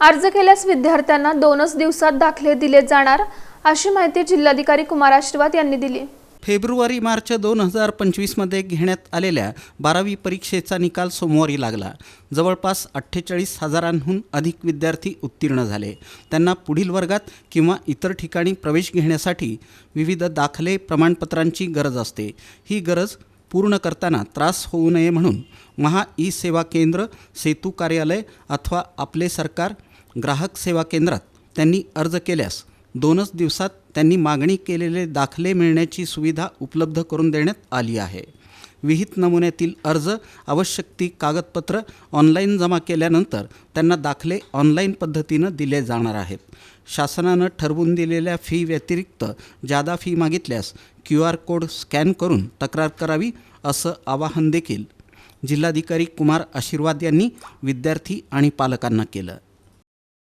अर्ज केल्यास विद्यार्थ्यांना दोनच दिवसात दाखले दिले जाणार अशी माहिती जिल्हाधिकारी कुमार आशीर्वाद यांनी दिली. फेब्रुवारी मार्च दोन हजार पंचवीसमध्ये घेण्यात आलेल्या बारावी परीक्षेचा निकाल सोमवारी लागला. जवळपास अठ्ठेचाळीस हजारांहून अधिक विद्यार्थी उत्तीर्ण झाले. त्यांना पुढील वर्गात किंवा इतर ठिकाणी प्रवेश घेण्यासाठी विविध दाखले प्रमाणपत्रांची गरज असते. ही गरज पूर्ण करताना त्रास होऊ नये म्हणून महा ई सेवा केंद्र सेतू कार्यालय अथवा आपले सरकार ग्राहक सेवा केंद्रात त्यांनी अर्ज केल्यास दोनच दिवसात त्यांनी मागणी केलेले दाखले मिळण्याची सुविधा उपलब्ध करून देण्यात आली आहे. विहित नमुन्यातील अर्ज आवश्यक ती कागदपत्र ऑनलाईन जमा केल्यानंतर त्यांना दाखले ऑनलाईन पद्धतीनं दिले जाणार आहेत. शासनानं ठरवून दिलेल्या फी व्यतिरिक्त जादा फी मागितल्यास क्यू आर कोड स्कॅन करून तक्रार करावी असं आवाहन देखील जिल्हाधिकारी कुमार आशीर्वाद यांनी विद्यार्थी आणि पालकांना केलं.